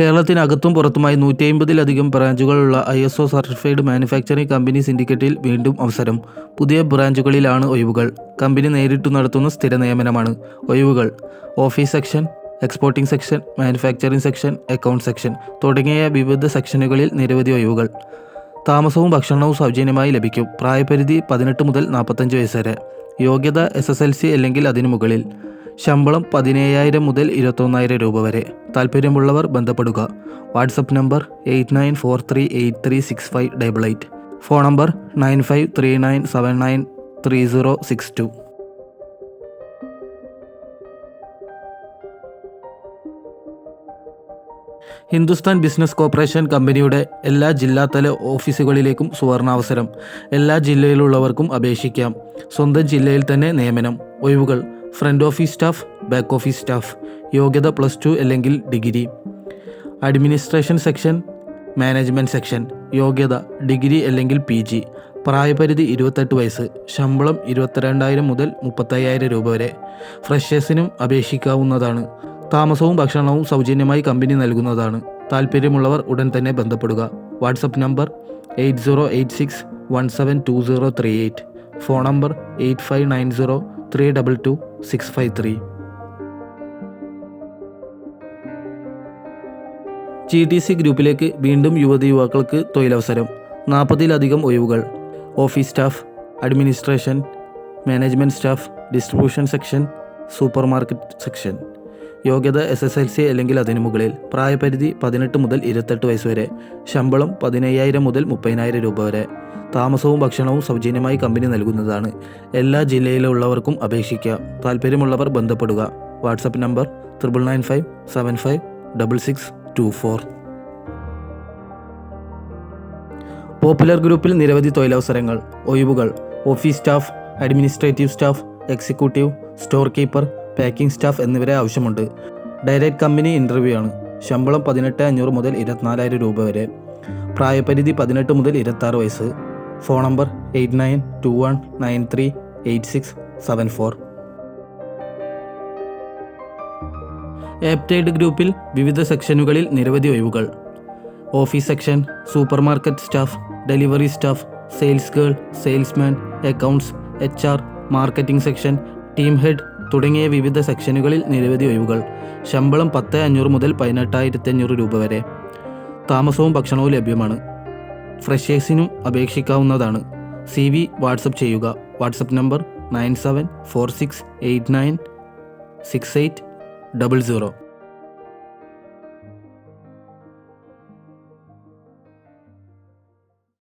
കേരളത്തിനകത്തും പുറത്തുമായി നൂറ്റി അമ്പതിലധികം ബ്രാഞ്ചുകളുള്ള I S O certified manufacturing company സിൻഡിക്കേറ്റിൽ വീണ്ടും അവസരം. പുതിയ ബ്രാഞ്ചുകളിലാണ് ഒഴിവുകൾ. കമ്പനി നേരിട്ടു നടത്തുന്ന സ്ഥിര നിയമനമാണ് ഒഴിവുകൾ. Office section exporting section manufacturing section account section തുടങ്ങിയ വിവിധ സെക്ഷനുകളിൽ നിരവധി ഒഴിവുകൾ. താമസവും ഭക്ഷണവും സൗജന്യമായി ലഭിക്കും. പ്രായപരിധി പതിനെട്ട് മുതൽ നാൽപ്പത്തഞ്ച് വയസ്സ് വരെ. യോഗ്യത എസ് എസ് എൽ സി അല്ലെങ്കിൽ അതിനു മുകളിൽ. ശമ്പളം പതിനേഴായിരം മുതൽ ഇരുപത്തൊന്നായിരം രൂപ വരെ. താല്പര്യമുള്ളവർ ബന്ധപ്പെടുക. WhatsApp number eight nine four three eight three six five double eight. Phone number nine five three nine seven nine three zero six two. Hindustan Business Corporation കമ്പനിയുടെ എല്ലാ ജില്ലാതല ഓഫീസുകളിലേക്കും സുവർണാവസരം. എല്ലാ ജില്ലയിലുള്ളവർക്കും അപേക്ഷിക്കാം. സ്വന്തം ജില്ലയിൽ തന്നെ നിയമനം. ഒഴിവുകൾ. Front office staff back office staff യോഗ്യത പ്ലസ് ടു അല്ലെങ്കിൽ degree administration section management section യോഗ്യത ഡിഗ്രി അല്ലെങ്കിൽ പി ജി പ്രായപരിധി ഇരുപത്തെട്ട് വയസ്സ് ശമ്പളം ഇരുപത്തിരണ്ടായിരം മുതൽ മുപ്പത്തയ്യായിരം രൂപ വരെ. ഫ്രഷേഴ്സിനും അപേക്ഷിക്കാവുന്നതാണ്. താമസവും ഭക്ഷണവും സൗജന്യമായി കമ്പനി നൽകുന്നതാണ്. താല്പര്യമുള്ളവർ ഉടൻ തന്നെ ബന്ധപ്പെടുക. WhatsApp number eight zero eight six one seven two zero three eight phone number eight five nine zero three double two six five three G T C ഗ്രൂപ്പിലേക്ക് വീണ്ടും യുവതി യുവാക്കൾക്ക് തൊഴിലവസരം. നാൽപ്പതിലധികം ഒഴിവുകൾ. Office staff administration management staff distribution section super market section. യോഗ്യത S S L C അല്ലെങ്കിൽ അതിനു മുകളിൽ പ്രായപരിധി പതിനെട്ട് മുതൽ ഇരുപത്തെട്ട് വയസ്സ് വരെ ശമ്പളം പതിനയ്യായിരം മുതൽ മുപ്പതിനായിരം രൂപ വരെ. താമസവും ഭക്ഷണവും സൗജന്യമായി കമ്പനി നൽകുന്നതാണ്. എല്ലാ ജില്ലയിലുള്ളവർക്കും അപേക്ഷിക്കുക താല്പര്യമുള്ളവർ ബന്ധപ്പെടുക. WhatsApp number triple nine five seven five double six two four popular ഗ്രൂപ്പിൽ നിരവധി തൊഴിലവസരങ്ങൾ ഒഴിവുകൾ. Office staff administrative staff executive store keeper packing staff എന്നിവരെ ആവശ്യമുണ്ട്. ഡയറക്റ്റ് കമ്പനി ഇന്റർവ്യൂ ആണ് ശമ്പളം പതിനെട്ട് അഞ്ഞൂറ് മുതൽ ഇരുപത്തിനാലായിരം രൂപ വരെ. പ്രായപരിധി പതിനെട്ട് മുതൽ ഇരുപത്താറ് വയസ്സ്. Phone number eight nine two one nine three eight six seven four. ആപ്റ്റൈഡ് ഗ്രൂപ്പിൽ വിവിധ സെക്ഷനുകളിൽ നിരവധി ഒഴിവുകൾ. Office section supermarket staff delivery staff sales girl salesman accounts H R marketing section team head തുടങ്ങിയ വിവിധ സെക്ഷനുകളിൽ നിരവധി ഒഴിവുകൾ. ശമ്പളം പത്ത് അഞ്ഞൂറ് മുതൽ പതിനെട്ടായിരത്തി അഞ്ഞൂറ് രൂപ വരെ. താമസവും ഭക്ഷണവും ലഭ്യമാണ്. ഫ്രഷേഴ്സിനും അപേക്ഷിക്കാവുന്നതാണ്. സി വി വാട്സപ്പ് ചെയ്യുക. WhatsApp number nine seven four six eight nine six eight double zero.